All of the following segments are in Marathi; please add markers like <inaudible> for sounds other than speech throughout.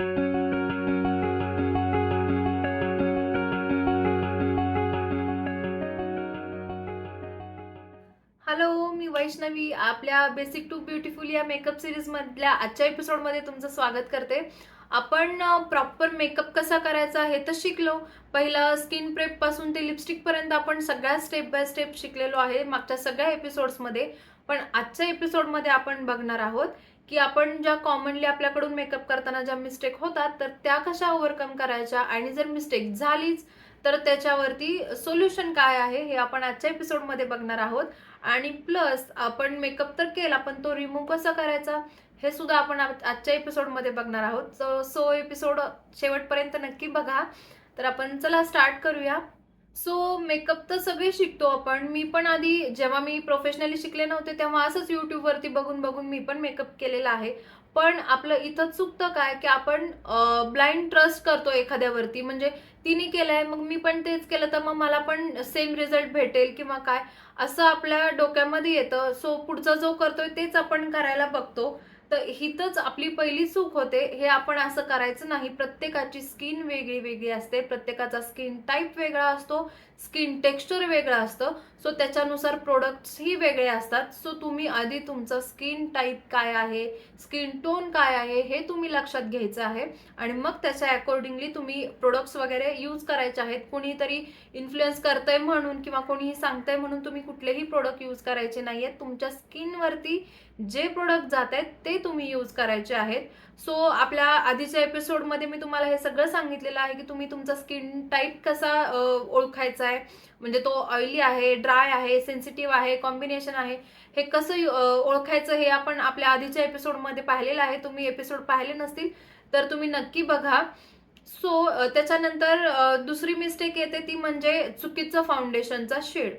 हॅलो मी वैष्णवी. आपल्या बेसिक टू ब्युटिफुल या मेकअप सिरीज मधल्या आजच्या एपिसोडमध्ये तुमचं स्वागत करते. आपण प्रॉपर मेकअप कसा करायचा हे तर शिकलो. पहिलं स्किन प्रेपपासून ते लिपस्टिक पर्यंत आपण सगळ्या स्टेप बाय स्टेप शिकलेलो आहे मागच्या सगळ्या एपिसोड्समध्ये पण आजच्या एपिसोडमध्ये आपण बघणार आहोत की आपण ज्या कॉमनली आपल्याकडून मेकअप करताना ज्या मिस्टेक होतात तर त्या कशा ओव्हरकम करायच्या? आणि जर मिस्टेक झालीच तर त्याच्यावरती सोल्युशन काय आहे हे आपण आजच्या एपिसोडमध्ये बघणार आहोत. आणि प्लस आपण मेकअप तर केला पण तो रिमूव्ह कसा करायचा? हे सुद्धा आपण आजच्या एपिसोडमध्ये बघणार आहोत. सो एपिसोड शेवटपर्यंत नक्की बघा. तर आपण चला स्टार्ट करूया. सो मेकअप तर सगळे शिकतो आपण. मी पण आधी जेव्हा मी प्रोफेशनली शिकले नव्हते तेव्हा असंच युट्यूबवरती बघून बघून मी पण मेकअप केलेला आहे. पण आपलं इथं चुकतं काय? की आपण ब्लाइंड ट्रस्ट करतो एखाद्यावरती. म्हणजे तिने केलंय मग मी पण तेच केलं तर मग मला पण सेम रिझल्ट भेटेल किंवा काय? असं आपल्या डोक्यामध्ये येतं. सो पुढचा जो करतोय तेच आपण करायला बघतो. तर हिथंच आपली पहिली चूक होते. हे आपण असं करायचं नाही. प्रत्येकाची स्किन वेगळी वेगळी असते. प्रत्येकाचा स्किन टाईप वेगळा असतो. स्किन टेक्स्चर वेगळं असतं. सो त्याच्यानुसार प्रोडक्ट्सही वेगळे असतात. सो तुम्ही आधी तुमचं स्किन टाईप काय आहे? स्किन टोन काय आहे? हे तुम्ही लक्षात घ्यायचं आहे. आणि मग त्याच्या अकॉर्डिंगली तुम्ही प्रोडक्ट्स वगैरे यूज करायचे आहेत. कुणीतरी इन्फ्लुएन्स करतंय म्हणून किंवा कोणीही सांगतंय म्हणून तुम्ही कुठलेही प्रोडक्ट यूज करायचे नाही आहेत तुमच्या स्किनवरती जे प्रोडक्ट जात आहेत ते तुम्ही यूज करायचे आहेत. सो आपल्या आधीच्या एपिसोडमध्ये मी तुम्हाला हे सगळं सांगितलेलं आहे की तुम्ही तुमचा स्किन टाईप कसा ओळखायचा आहे म्हणजे तो ऑइली आहे ड्राय आहे सेन्सिटिव्ह आहे कॉम्बिनेशन आहे हे कसं ओळखायचं हे आपण आपल्या आधीच्या एपिसोडमध्ये पाहिलेलं आहे. तुम्ही एपिसोड पाहिले नसतील तर तुम्ही नक्की बघा. सो त्याच्यानंतर दुसरी मिस्टेक येते ती म्हणजे चुकीचं फाउंडेशनचा शेड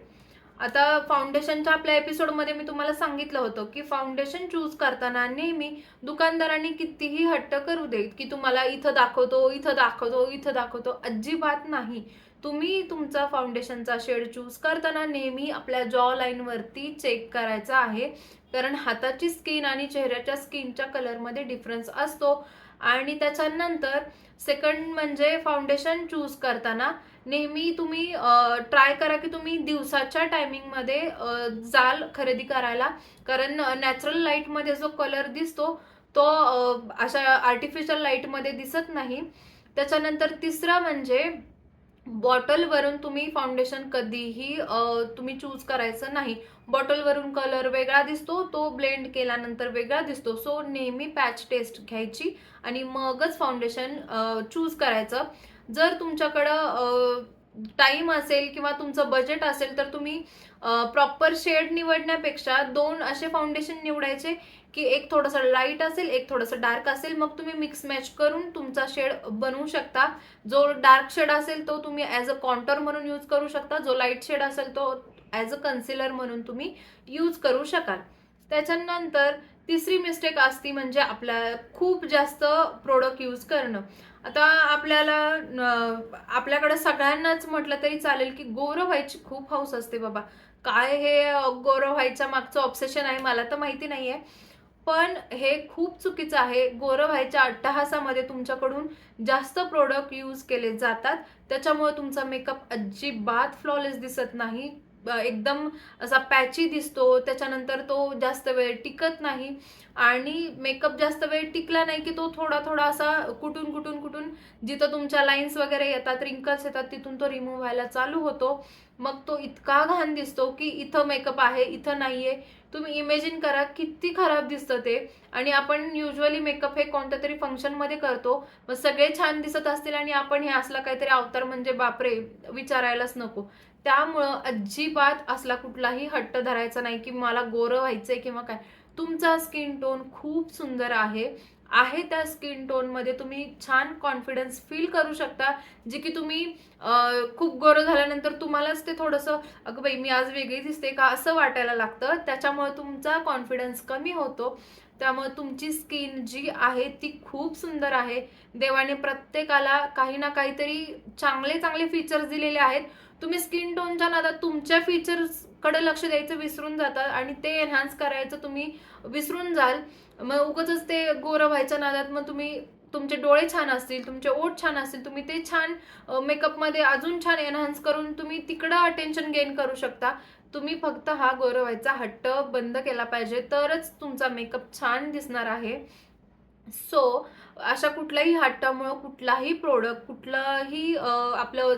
आता फाउंडेशनच्या आपल्या एपिसोडमध्ये मी तुम्हाला सांगितलं होतं की फाउंडेशन चूज करताना नेहमी दुकानदारांनी कितीही हट्ट करू देत की तुम्हाला इथं दाखवतो इथं दाखवतो इथं दाखवतो अजिबात नाही. तुम्ही तुमचा फाउंडेशनचा शेड चूज करताना नेहमी आपल्या जॉ लाईनवरती चेक करायचा आहे. कारण हाताची स्किन आणि चेहऱ्याच्या स्किनच्या कलरमध्ये डिफरन्स असतो. आणि त्याच्यानंतर सेकंड म्हणजे फाउंडेशन चूज करताना नेहमी तुम्ही ट्राय करा की तुम्ही दिवसाच्या टायमिंगमध्ये जाल खरेदी करायला. कारण नॅचरल लाईटमध्ये जो कलर दिसतो तो अशा आर्टिफिशियल लाईटमध्ये दिसत नाही. त्याच्यानंतर तिसरं म्हणजे बॉटलवरून तुम्ही फाउंडेशन कधीही तुम्ही चूज करायचं नाही. बॉटलवरून कलर वेगळा दिसतो तो ब्लेंड केल्यानंतर वेगळा दिसतो. सो नेहमी पॅच टेस्ट घ्यायची आणि मगच फाउंडेशन चूज करायचं. जर तुमच्याकडं टाईम असेल किंवा तुमचं बजेट असेल तर तुम्ही प्रॉपर शेड निवडण्यापेक्षा दोन असे फाउंडेशन निवडायचे की एक थोडंसं लाइट असेल एक थोडंसं डार्क असेल मग तुम्ही मिक्स मॅच करून तुमचा शेड बनवू शकता. जो डार्क शेड असेल तो तुम्ही ॲज अ कॉन्टर म्हणून यूज करू शकता. जो लाइट शेड असेल तो ॲज अ कन्सिलर म्हणून तुम्ही यूज करू शकाल. त्याच्यानंतर तिसरी मिस्टेक असती म्हणजे आपल्या खूप जास्त प्रोडक्ट यूज करणं. आता आपल्याला आपल्याकडं आपल्याकडे सगळ्यांनाच म्हटलं तरी चालेल की गोरं व्हायची खूप हौस असते बाबा. काय हे गौरव गोरं व्हायच्या मागचं ऑब्सेशन आहे मला तर माहिती नाही आहे पण हे खूप चुकीचं आहे. गोरं व्हायच्या अट्टहासामध्ये तुमच्याकडून जास्त प्रोडक्ट यूज केले जातात. त्याच्यामुळे तुमचा मेकअप अजिबात फ्लॉलेस दिसत नाही. एकदम असा पॅची दिसतो त्याच्यानंतर तो जास्त वेळ टिकत नाही आणि मेकअप जास्त वेळ टिकला नाही की तो थोडा थोडा असा कुठून कुठून कुठून जिथं तुमच्या लाईन्स वगैरे येतात रिंकल्स येतात तिथून तो रिमूव्ह व्हायला चालू होतो. मग तो इतका घाण दिसतो की इथं मेकअप आहे इथं नाहीये. तुम्ही इमेजिन करा किती खराब दिसतं ते. आणि आपण युजली मेकअप हे कोणत्या तरी फंक्शनमध्ये करतो. मग सगळे छान दिसत असतील आणि आपण हे असला काहीतरी अवतार म्हणजे बापरे विचारायलाच नको. त्यामुळं अजिबात असला कुठलाही हट्ट धरायचा नाही की मला गोरं व्हायचंय किंवा काय. तुमचा स्किन टोन खूप सुंदर आहे. आहे त्या स्किन टोनमध्ये तुम्ही छान कॉन्फिडन्स फील करू शकता जे की तुम्ही खूप गोरं झाल्यानंतर तुम्हालाच ते थोडंसं अगं बाई मी आज वेगळी दिसते का असं वाटायला लागतं. त्याच्यामुळे तुमचा कॉन्फिडन्स कमी होतो. त्यामुळे तुमची स्किन जी आहे ती खूप सुंदर आहे. देवाने प्रत्येकाला काही ना काहीतरी चांगले चांगले फीचर्स दिलेले आहेत. तुम्ही स्किन टोनच्या नादात तुमच्या फीचर्सकडे लक्ष द्यायचं विसरून जातात आणि ते एन्हान्स करायचं तुम्ही विसरून जाल. मग उगच ते गोरं व्हायच्या नादात मग तुम्ही तुमचे डोळे छान असतील तुमचे ओठ छान असतील तुम्ही ते छान मेकअपमध्ये अजून छान एनहान्स करून तुम्ही तिकडं अटेन्शन गेन करू शकता. तुम्ही फक्त हा गोरवायचा हट्ट बंद केला पाहिजे तरच तुमचा मेकअप छान दिसणार आहे. सो अशा कुठल्याही हट्टामुळं कुठलाही प्रोडक्ट कुठलाही आपलं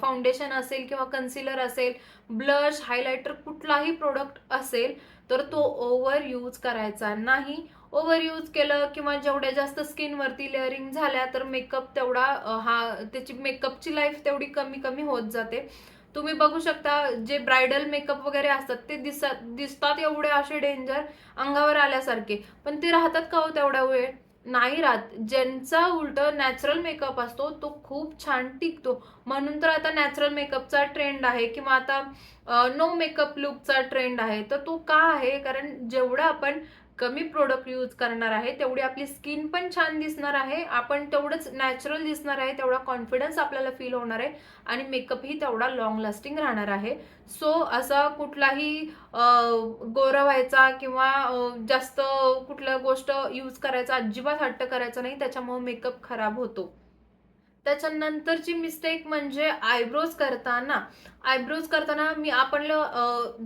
फाउंडेशन असेल किंवा कन्सिलर असेल ब्लश हायलायटर कुठलाही प्रोडक्ट असेल तर तो ओव्हर यूज करायचा नाही. ओव्हर यूज केलं किंवा जेवढ्या जास्त स्किनवरती लेअरिंग झाल्या तर मेकअप तेवढा हा त्याची मेकअपची लाईफ तेवढी कमी कमी होत जाते. तुम्ही बघू शकता जे ब्रायडल मेकअप वगैरे असतात ते दिसतात दिसतात एवढे असे डेंजर अंगावर आल्यासारखे पण ते राहतात का हो तेवढ्या वेळ? नाही राहत. ज्यांचा उलट नॅचरल मेकअप असतो तो खूप छान टिकतो. म्हणून तर आता नॅचरल मेकअपचा ट्रेंड आहे किंवा आता नो मेकअप लुकचा ट्रेंड आहे. तर तो का आहे? कारण जेवढं आपण कमी प्रोडक्ट यूज करणार आहे तेवढी आपली स्किन पण छान दिसणार आहे आपण तेवढंच नॅचरल दिसणार आहे तेवढा कॉन्फिडन्स आपल्याला फील होणार आहे आणि मेकअपही तेवढा लॉंग लास्टिंग राहणार आहे. सो असा कुठलाही अं, गोरा व्हायचा किंवा जास्त कुठल्या गोष्ट यूज करायचा अजिबात हट्ट करायचा नाही त्याच्यामुळे मेकअप खराब होतो. त्याच्यानंतरची मिस्टेक म्हणजे आयब्रोज करताना. आयब्रोज करताना मी आपण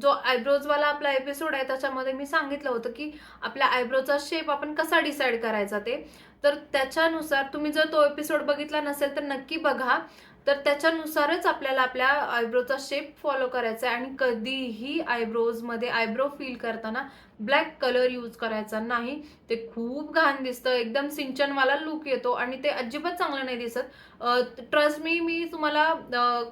जो आयब्रोजवाला आपला एपिसोड आहे त्याच्यामध्ये मी सांगितलं होतं की आपल्या आयब्रोचा शेप आपण कसा डिसाईड करायचा ते. तर त्याच्यानुसार तुम्ही जर तो एपिसोड बघितला नसेल तर नक्की बघा. तर त्याच्यानुसारच आपल्याला आपल्या आयब्रोचा शेप फॉलो करायचा आहे आणि कधीही आयब्रोजमध्ये आयब्रो फील करताना ब्लॅक कलर यूज करायचा नाही. ते खूप घाण दिसतं. एकदम सिंचनवाला लुक येतो आणि ते अजिबात चांगलं नाही दिसत. ट्रस्ट मी मी तुम्हाला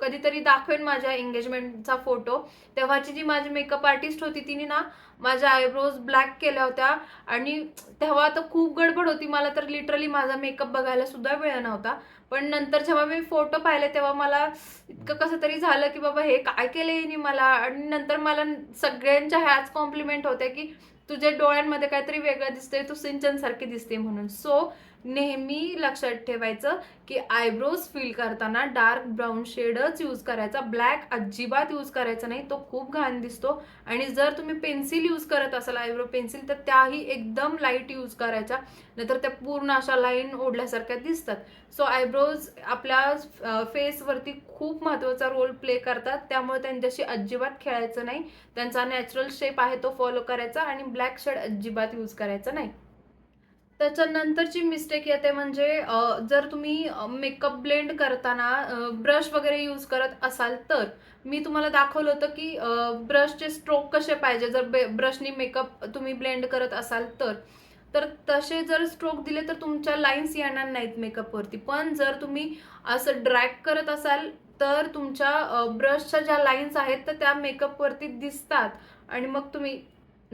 कधीतरी दाखवेन माझ्या एंगेजमेंटचा फोटो तेव्हाची जी माझी मेकअप आर्टिस्ट होती तिने ना माझ्या आयब्रोज ब्लॅक केल्या होत्या. आणि तेव्हा तर खूप गडबड होती. मला तर लिटरली माझा मेकअप बघायला सुद्धा वेळ नव्हता. पण नंतर जेव्हा मी फोटो पाहिले तेव्हा मला इतकं कसं तरी झालं की बाबा हे काय केलं हिने मला? आणि नंतर मला सगळ्यांच्या ह्याच कॉम्प्लिमेंट होत्या की तुझ्या डोळ्यांमध्ये काहीतरी वेगळं दिसतंय. तू सिंचन सारखी दिसते म्हणून. सो नेहमी लक्षात ठेवायचं की आयब्रोज फील करताना डार्क ब्राऊन शेडच यूज करायचा. ब्लॅक अजिबात यूज करायचा नाही. तो खूप घाण दिसतो. आणि जर तुम्ही पेन्सिल यूज करत असाल आयब्रो पेन्सिल तर त्याही एकदम लाइट यूज करायच्या नाहीतर त्या पूर्ण अशा लाईन ओढल्यासारख्या दिसतात. सो आयब्रोज आपल्या फेसवरती खूप महत्त्वाचा रोल प्ले करतात. त्यामुळे त्यांच्याशी अजिबात खेळायचं नाही. त्यांचा नॅचरल शेप आहे तो फॉलो करायचा. आणि ब्लॅक शेड अजिबात यूज करायचा नाही. त्याच्यानंतरची मिस्टेक येते म्हणजे जर तुम्ही मेकअप ब्लेंड करताना ब्रश वगैरे यूज करत असाल तर मी तुम्हाला दाखवलं होतं की ब्रशचे स्ट्रोक कसे पाहिजे. जर ब्रशनी मेकअप तुम्ही ब्लेंड करत असाल तर तर तसे जर स्ट्रोक दिले तर तुमच्या लाईन्स येणार नाहीत मेकअपवरती पण जर तुम्ही असं ड्रॅग करत असाल तर तुमच्या ब्रशच्या ज्या लाईन्स आहेत तर त्या मेकअपवरती दिसतात. आणि मग तुम्ही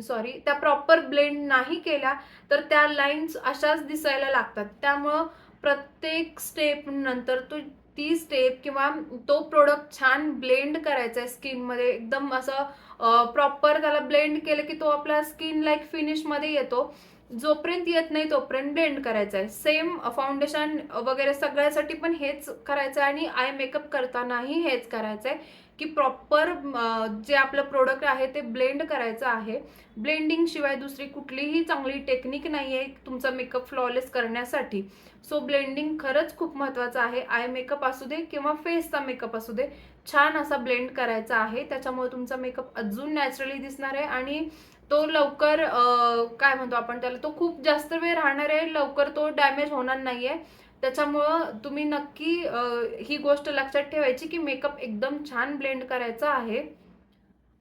सॉरी त्या प्रॉपर ब्लेंड नाही केल्या तर त्या लाईन्स अशाच दिसायला लागतात. त्यामुळं प्रत्येक स्टेप नंतर तो ती स्टेप किंवा तो प्रोडक्ट छान ब्लेंड करायचा आहे स्किनमध्ये एकदम असं प्रॉपर त्याला ब्लेंड केलं की तो आपला स्किन लाईक फिनिशमध्ये येतो. जोपर्यंत येत नाही तोपर्यंत ब्लेंड करायचा आहे सेम फाउंडेशन वगैरे सगळ्यासाठी पण हेच करायचं आहे आणि आय मेकअप करतानाही हेच करायचं आहे की प्रॉपर जे आपलं प्रोडक्ट आहे ते ब्लेंड करायचं आहे. ब्लेंडिंग शिवाय दुसरी कुठलीही चांगली टेक्निक नाही आहे तुमचा मेकअप फ्लॉलेस करण्यासाठी. सो ब्लेंडिंग खरंच खूप महत्त्वाचं आहे. आय मेकअप असू दे किंवा फेसचा मेकअप असू दे छान असा ब्लेंड करायचा आहे. त्याच्यामुळे तुमचा मेकअप अजून नॅचरली दिसणार आहे आणि तो लवकर काय म्हणतो आपण त्याला तो खूप जास्त वेळ राहणार आहे. लवकर तो डॅमेज होणार नाही आहे त्याच्यामुळं तुम्ही नक्की ही गोष्ट लक्षात ठेवायची की मेकअप एकदम छान ब्लेंड करायचा आहे.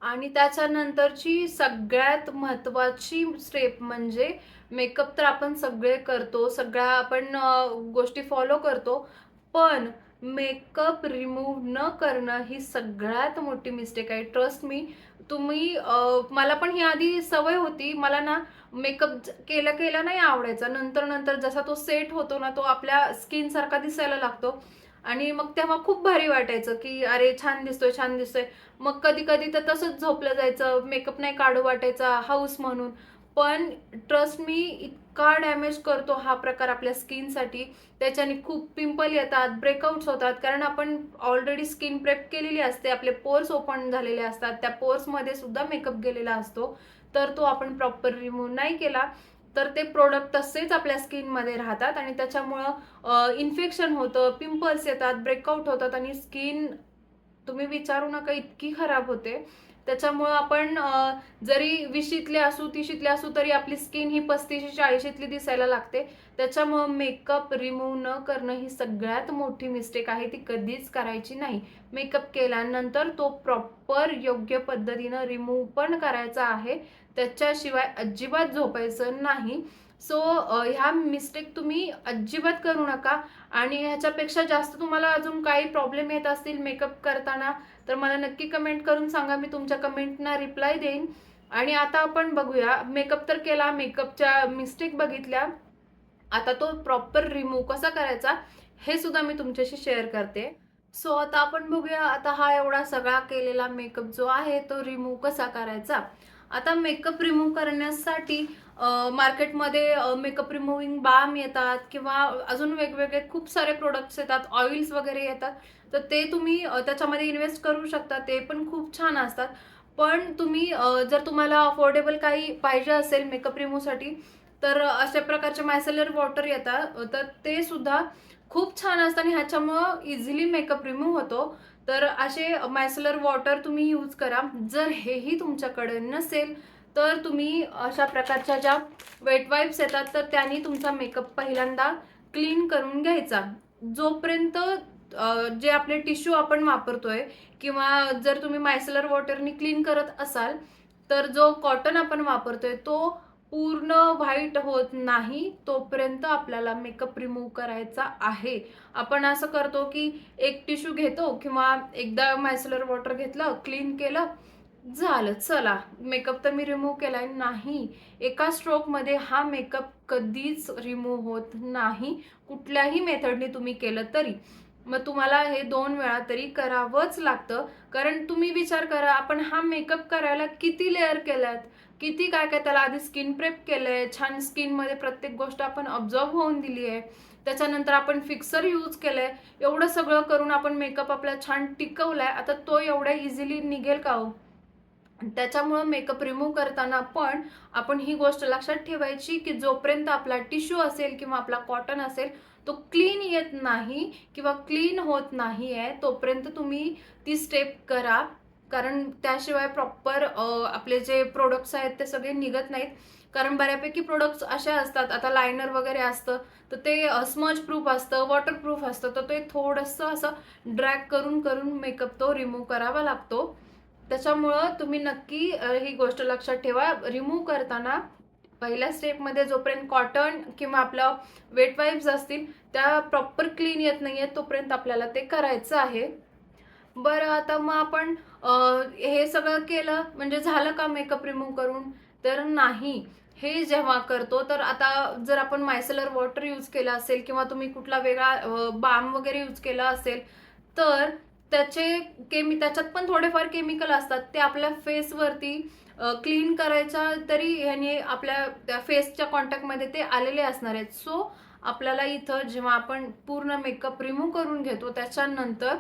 आणि त्याच्यानंतरची सगळ्यात महत्त्वाची स्टेप म्हणजे मेकअप तर आपण सगळे करतो सगळ्या आपण गोष्टी फॉलो करतो. पण मेकअप रिमूव्ह न करणं ही सगळ्यात मोठी मिस्टेक आहे. ट्रस्ट मी तुम्ही मला पण ही आधी सवय होती. मला ना मेकअप केला केला नाही आवडायचा. नंतर नंतर जसा तो सेट होतो ना तो आपल्या स्किनसारखा दिसायला लागतो. आणि मग तेव्हा खूप भारी वाटायचं की अरे छान दिसतोय छान दिसतोय. मग कधी कधी तर तसंच झोपलं जायचं. मेकअप नाही काढू वाटायचा हाऊस म्हणून. पण ट्रस्ट मी इतका डॅमेज करतो हा प्रकार आपल्या स्किनसाठी त्याच्याने खूप पिंपल येतात ब्रेकआउट्स होतात. कारण आपण ऑलरेडी स्किन प्रेप केलेली असते आपले पोर्स ओपन झालेले असतात. त्या पोर्समध्ये सुद्धा मेकअप गेलेला असतो. तर तो आपण प्रॉपर रिमूव्ह नाही केला तर ते प्रोडक्ट तसेच आपल्या स्किनमध्ये राहतात. आणि त्याच्यामुळं इन्फेक्शन होतं पिंपल्स येतात ब्रेकआउट होतात. आणि स्किन तुम्ही विचारू नका इतकी खराब होते. त्याच्यामुळं आपण जरी विशीतले असू तिशीतले असू तरी आपली स्किन ही पस्तीशी चाळीशीतली दिसायला लागते. त्याच्यामुळं मेकअप रिमूव्ह न करणं ही सगळ्यात मोठी मिस्टेक आहे. ती कधीच करायची नाही. मेकअप केल्यानंतर तो प्रॉपर योग्य पद्धतीनं रिमूव्ह पण करायचा आहे. त्याच्याशिवाय अजिबात झोपायचं नाही. सो ह्या मिस्टेक तुम्ही अजिबात करू नका. आणि ह्याच्यापेक्षा जास्त तुम्हाला अजून काही प्रॉब्लेम येत असतील मेकअप करताना तर मला नक्की कमेंट करून सांगा. मी तुमच्या कमेंटना रिप्लाय देईन. आणि आता आपण बघूया. मेकअप तर केला. मेकअपच्या मिस्टेक बघितल्या. आता तो प्रॉपर रिमूव्ह कसा करायचा हे सुद्धा मी तुमच्याशी शेअर करते. सो आता आपण बघूया. आता हा एवढा सगळा केलेला मेकअप जो आहे तो रिमूव्ह कसा करायचा? आता मेकअप रिमूव्ह करण्यासाठी मार्केटमध्ये मेकअप रिमूव्हिंग बाम येतात किंवा अजून वेगवेगळे खूप सारे प्रोडक्ट्स येतात ऑइल्स वगैरे येतात. तर ते तुम्ही त्याच्यामध्ये इन्व्हेस्ट करू शकता ते पण खूप छान असतात. पण तुम्ही जर तुम्हाला अफोर्डेबल काही पाहिजे असेल मेकअप रिमूव्हसाठी तर अशा प्रकारचे मायसेलर वॉटर येतात. तर ते सुद्धा खूप छान असतं आणि ह्याच्यामुळं इझिली मेकअप रिमूव्ह होतो. तर असे मॅसलर वॉटर तुम्ही यूज करा. जर हेही तुमच्याकडे नसेल तर तुम्ही अशा प्रकारच्या ज्या वेट वाईप्स येतात तर त्यांनी तुमचा मेकअप पहिल्यांदा क्लीन करून घ्यायचा. जोपर्यंत जे आपले टिश्यू आपण वापरतोय किंवा जर तुम्ही मायसलर वॉटरनी क्लीन करत असाल तर जो कॉटन आपण वापरतोय तो पूर्ण व्हाईट होत नाही तोपर्यंत आपल्याला मेकअप रिमूव्ह करायचा आहे. आपण असं करतो की एक टिश्यू घेतो किंवा एकदा मायसलर वॉटर घेतलं क्लीन केलं झालं चला. मेकअप तर मी रिमूव्ह केलाय नाही. एका स्ट्रोकमध्ये हा मेकअप कधीच रिमूव्ह होत नाही. कुठल्याही मेथडने तुम्ही केलं तरी. मग तुम्हाला हे दोन वेळा तरी करावंच लागतं. कारण तुम्ही विचार करा आपण हा मेकअप करायला किती लेअर केल्यात? किती काय काय त्याला आधी स्किन प्रेप केलं आहे छान स्किनमध्ये प्रत्येक गोष्ट आपण ऑब्झर्व होऊन दिली आहे. त्याच्यानंतर आपण फिक्सर यूज केलं आहे एवढं सगळं करून आपण मेकअप आपला छान टिकवला आहे आता तो एवढ्या इझिली निघेल का हो? त्याच्यामुळं मेकअप रिमूव्ह करताना पण आपण ही गोष्ट लक्षात ठेवायची की जोपर्यंत आपला टिश्यू असेल किंवा आपला कॉटन असेल तो क्लीन येत नाही किंवा क्लीन होत नाही आहे तोपर्यंत तुम्ही ती स्टेप करा. कारण त्याशिवाय प्रॉपर आपले जे प्रोडक्ट्स आहेत ते सगळे निघत नाहीत. कारण बऱ्यापैकी प्रोडक्ट्स असे असतात आता लायनर वगैरे असतं तर ते स्मज प्रूफ असतं वॉटरप्रूफ असतं तर ते थोडंसं असं ड्रॅग करून करून मेकअप तो रिमूव्ह करावा लागतो. त्याच्यामुळं तुम्ही नक्की ही गोष्ट लक्षात ठेवा. रिमूव्ह करताना पहिल्या स्टेपमध्ये जोपर्यंत कॉटन किंवा आपलं वेट वाईप्स असतील त्या प्रॉपर क्लीन येत नाही आहेत तोपर्यंत आपल्याला ते करायचं आहे. बरं आता मग आपण हे सगळं केलं म्हणजे झालं का मेकअप रिमूव्ह करून? तर नाही. हे जेव्हा करतो तर आता जर आपण मायसेलर वॉटर यूज केलं असेल किंवा तुम्ही कुठला वेगळा बाम वगैरे यूज केला असेल तर त्याचे केमी त्याच्यात पण थोडेफार केमिकल असतात. ते आपल्या फेसवरती क्लीन करायच्या तरी ह्याने आपल्या त्या फेसच्या कॉन्टॅक्टमध्ये ते आलेले असणार आहेत. सो आपल्याला इथं जेव्हा आपण पूर्ण मेकअप रिमूव्ह करून घेतो त्याच्यानंतर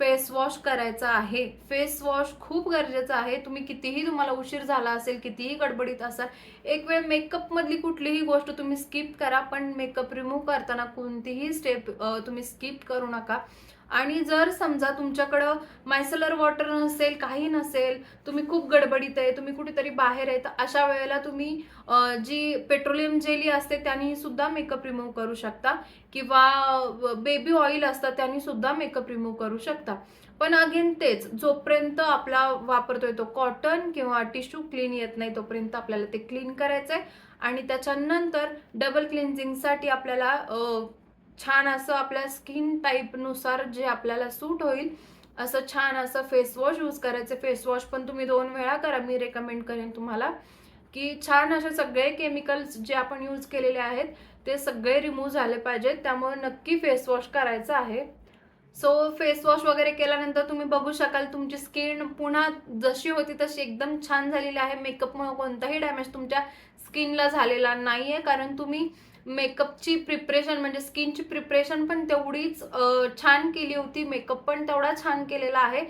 फेस वॉश करायचा आहे. फेस वॉश खूप गरजेचं आहे. तुम्ही कितीही तुम्हाला उशीर झाला असेल कितीही गडबडीत असाल एक वेळ मेकअपमधली कुठलीही गोष्ट तुम्ही स्किप करा पण मेकअप रिमूव्ह करताना कोणतीही स्टेप तुम्ही स्किप करू नका. आणि जर समजा तुमच्याकडं मायसलर वॉटर नसेल काही नसेल तुम्ही खूप गडबडीत आहे तुम्ही कुठेतरी बाहेर आहे तर अशा वेळेला तुम्ही जी पेट्रोलियम जेली असते त्यांनी सुद्धा मेकअप रिमूव्ह करू शकता. किंवा बेबी ऑइल असतं त्यांनी सुद्धा मेकअप रिमूव्ह करू शकता. पण अगेन तेच जोपर्यंत आपला वापरतोय तो कॉटन किंवा टिश्यू क्लीन येत नाही तोपर्यंत आपल्याला ते क्लीन करायचं आहे आणि त्याच्यानंतर डबल क्लिन्झिंगसाठी आपल्याला छान असं आपल्या स्किन टाईपनुसार जे आपल्याला सूट होईल असं छान असं फेस वॉश यूज करायचं. फेस वॉश पण तुम्ही दोन वेळा करा. मी रेकमेंड करेन तुम्हाला की छान असे सगळे केमिकल्स जे आपण यूज केलेले आहेत ते सगळे रिमूव्ह झाले पाहिजेत. त्यामुळे नक्की फेस वॉश करायचं आहे. सो फेस वॉश वगैरे केल्यानंतर तुम्ही बघू शकाल तुमची स्किन पुन्हा जशी होती तशी एकदम छान झालेली आहे. मेकअपमुळे कोणताही डॅमेज तुमच्या स्किनला झालेला नाही आहे कारण तुम्ही मेकअपची प्रिपरेशन म्हणजे स्किनची प्रिपरेशन पण तेवढीच छान केली होती. मेकअप पण तेवढा छान केलेला आहे.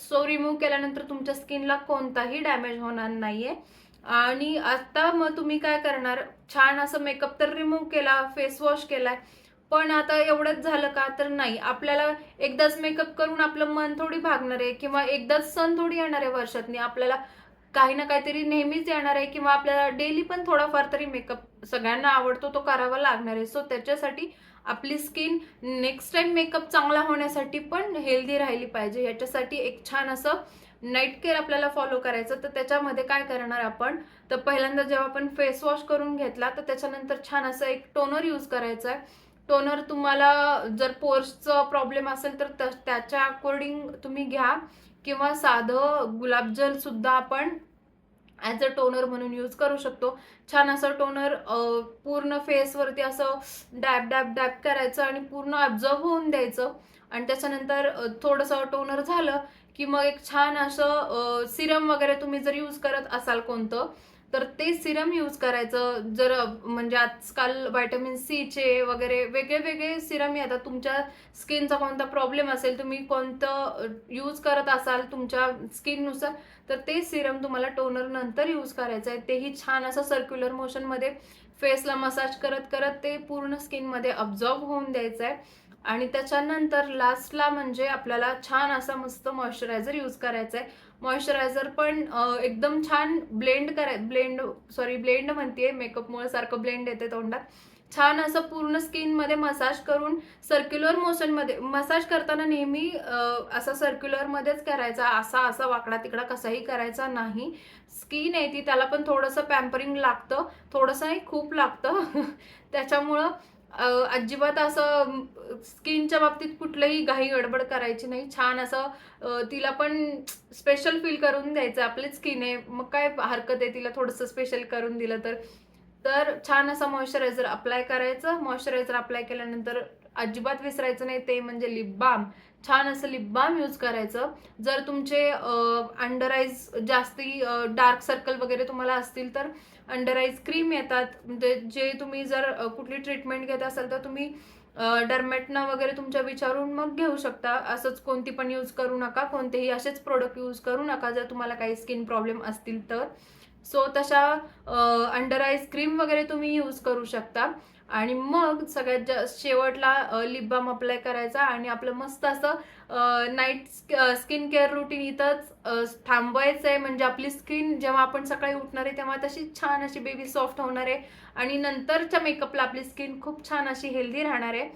सो रिमूव्ह केल्यानंतर तुमच्या स्किनला कोणताही डॅमेज होणार नाहीये. आणि आता मग तुम्ही काय करणार? छान असं मेकअप तर रिमूव्ह केला फेस वॉश केलाय. पण आता एवढंच झालं का? तर नाही. आपल्याला एकदाच मेकअप करून आपलं मन थोडी भागणार आहे किंवा एकदाच सण थोडी येणार आहे वर्षातनी. आपल्याला काही ना काहीतरी नेहमीच येणार आहे किंवा आपल्याला डेली पण थोडाफार तरी मेकअप सगळ्यांना आवडतो तो करावा लागणार आहे. सो त्याच्यासाठी आपली स्किन नेक्स्ट टाइम मेकअप चांगला होण्यासाठी पण हेल्दी राहिली पाहिजे. याच्यासाठी एक छान असं नाईट केअर आपल्याला फॉलो करायचं. तर त्याच्यामध्ये काय करणार आपण? तर पहिल्यांदा जेव्हा आपण फेस वॉश करून घेतला तर त्याच्यानंतर छान असं एक टोनर यूज करायचं आहे. टोनर तुम्हाला जर पोर्सचा प्रॉब्लेम असेल तर त- त्याच्या अकॉर्डिंग तुम्ही घ्या. किंवा साधं गुलाबजलसुद्धा आपण ॲज अ टोनर म्हणून यूज करू शकतो. छान असं टोनर पूर्ण फेसवरती असं डॅब डॅब डॅब करायचं आणि पूर्ण ॲब्झॉर्ब होऊन द्यायचं. आणि त्याच्यानंतर थोडंसं टोनर झालं की मग एक छान असं सिरम वगैरे तुम्ही जर यूज करत असाल कोणतं तर ते सिरम यूज करायचं. जर म्हणजे आजकाल व्हायटमिन सीचे वगैरे वेगळे वेगळे सिरम येतात. तुमच्या स्किनचा कोणता प्रॉब्लेम असेल तुम्ही कोणतं यूज करत असाल तुमच्या स्किननुसार तर ते सिरम तुम्हाला टोनर नंतर यूज करायचं आहे. तेही छान असं सर्क्युलर मोशनमध्ये फेसला मसाज करत करत ते पूर्ण स्किनमध्ये अब्झॉर्ब होऊन द्यायचं आहे. आणि त्याच्यानंतर लास्टला म्हणजे आपल्याला छान असा मस्त मॉइश्चरायझर यूज करायचा आहे. मॉइश्चरायझर पण एकदम छान ब्लेंड कराय ब्लेंड सॉरी ब्लेंड म्हणते मेकअपमुळे सारखं ब्लेंड येते तोंडात. छान असं पूर्ण स्किनमध्ये मसाज करून सर्क्युलर मोशनमध्ये मसाज करताना नेहमी असा सर्क्युलरमध्येच करायचा असा असा वाकडा तिकडा कसाही करायचा नाही. स्किन आहे ती त्याला पण थोडंसं पॅम्परिंग लागतं थोडंसं खूप लागतं. <laughs> त्याच्यामुळं अजिबात असं स्किनच्या बाबतीत कुठलंही घाई गडबड करायची नाही. छान असं तिला पण स्पेशल फील करून द्यायचं आपली स्किन आहे. मग काय हरकत आहे तिला थोडंसं स्पेशल करून दिलं तर? तर छान असं मॉइश्चरायझर अप्लाय करायचं. मॉइश्चरायझर अप्लाय केल्यानंतर अजिबात विसरायचं नाही. ते म्हणजे लिप बाम छान असं लिप बाम यूज करायचं. जर तुमचे अंडर आईज जास्ती डार्क सर्कल वगैरे तुम्हाला असतील तर अंडर आईज क्रीम येतात. म्हणजे जे तुम्ही जर कुठली ट्रीटमेंट घेत असाल तर तुम्ही डर्मेटना वगैरे तुमच्या विचारून मग घेऊ शकता. असंच कोणती पण यूज करू नका. कोणतेही असेच प्रोडक्ट यूज करू नका जर तुम्हाला काही स्किन प्रॉब्लेम असतील तर. सो तशा अंडर आईज क्रीम वगैरे तुम्ही यूज करू शकता. आणि मग सगळ्यात जास्त शेवटला लिप बाम अप्लाय करायचा आणि आपलं मस्त असं नाईट स्किन केअर रुटीन इथंच थांबवायचं आहे म्हणजे आपली स्किन जेव्हा आपण सकाळी उठणार आहे तेव्हा तशी छान अशी बेबी सॉफ्ट होणार आहे. आणि नंतरच्या मेकअपला आपली स्किन खूप छान अशी हेल्दी राहणार आहे.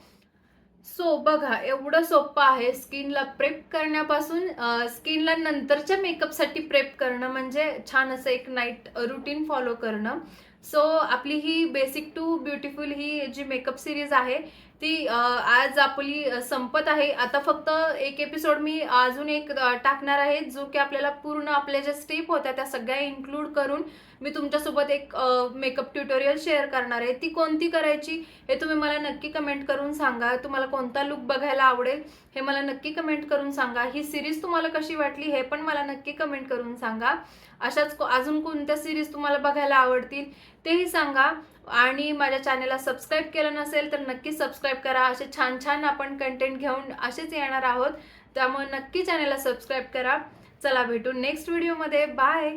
सो बघा एवढं सोपं आहे स्किनला प्रेप करण्यापासून स्किनला नंतरच्या मेकअपसाठी प्रेप करणं. म्हणजे छान असं एक नाईट रुटीन फॉलो करणं. सो आपली ही बेसिक टू ब्युटिफुल ही जी मेकअप सिरीज आहे ती आज आपली संपत आहे. आता फक्त एक एपिसोड मी अजून एक टाकणार आहे जो की आपल्याला पूर्ण आपल्या ज्या स्टेप होत्या त्या सगळ्या इन्क्लूड करून मी तुमच्यासोबत एक मेकअप ट्युटोरियल शेअर करणार आहे. ती कोणती करायची हे तुम्ही मला नक्की कमेंट करून सांगा. तुम्हाला कोणता लुक बघायला आवडेल हे मला नक्की कमेंट करून सांगा. ही सिरीज तुम्हाला कशी वाटली हे पण मला नक्की कमेंट करून सांगा. अशाच को- अजून कोणत्या सिरीज तुम्हाला बघायला आवडतील तेही सांगा. आणि माझ्या चॅनलला सबस्क्राईब केलं नसेल तर नक्की सबस्क्राईब करा. असे छान छान आपण कंटेंट घेऊन असेच येणार आहोत. त्यामुळे नक्की चॅनलला सबस्क्राईब करा. चला भेटू नेक्स्ट व्हिडिओमध्ये बाय